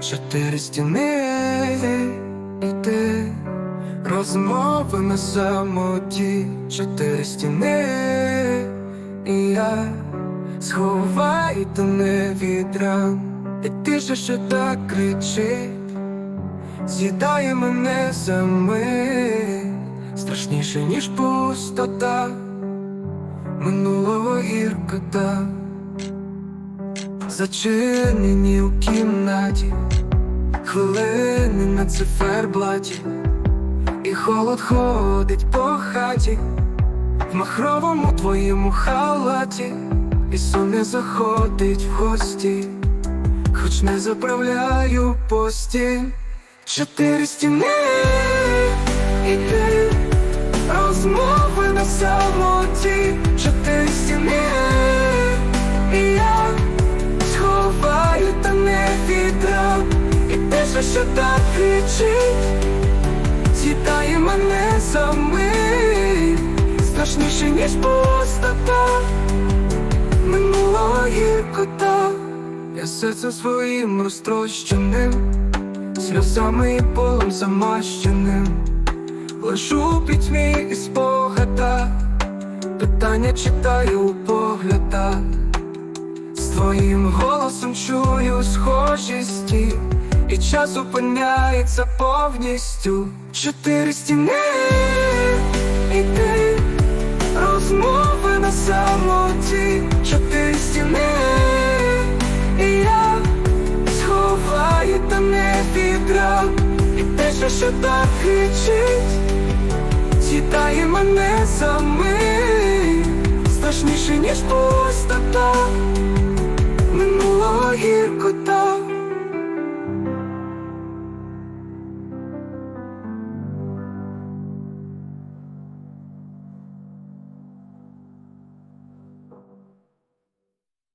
Чотири стіни і ти розмови на самоті, чотири стіни, і я сховаю та не від ран, і ти же що так кричить, з'їдає мене за мить, страшніше, ніж пустота, минулого гіркота. Зачинені у кімнаті, хвилини на циферблаті, і холод ходить по хаті, в махровому твоєму халаті, і сон заходить в гості, хоч не заправляю пості. Чотири стіни і ти розмови на самоті, що, так кричить З'їдає мене за мить. Страшніше, ніж пустота Минулого гіркота. Я серцем своїм розтрощеним Сльозами і полем замащеним. Лежу у пітьмі і спогадах Питання читаю у поглядах. З твоїм голосом чую схожісті, і час зупиняється повністю. Чотири стіни і ти розмови на самоті, чотири стіни, і я сховаю та не відрам, і те, що, що так кричить, з'їдає мене за мить, страшніше, ніж пустота. Минулого гіркота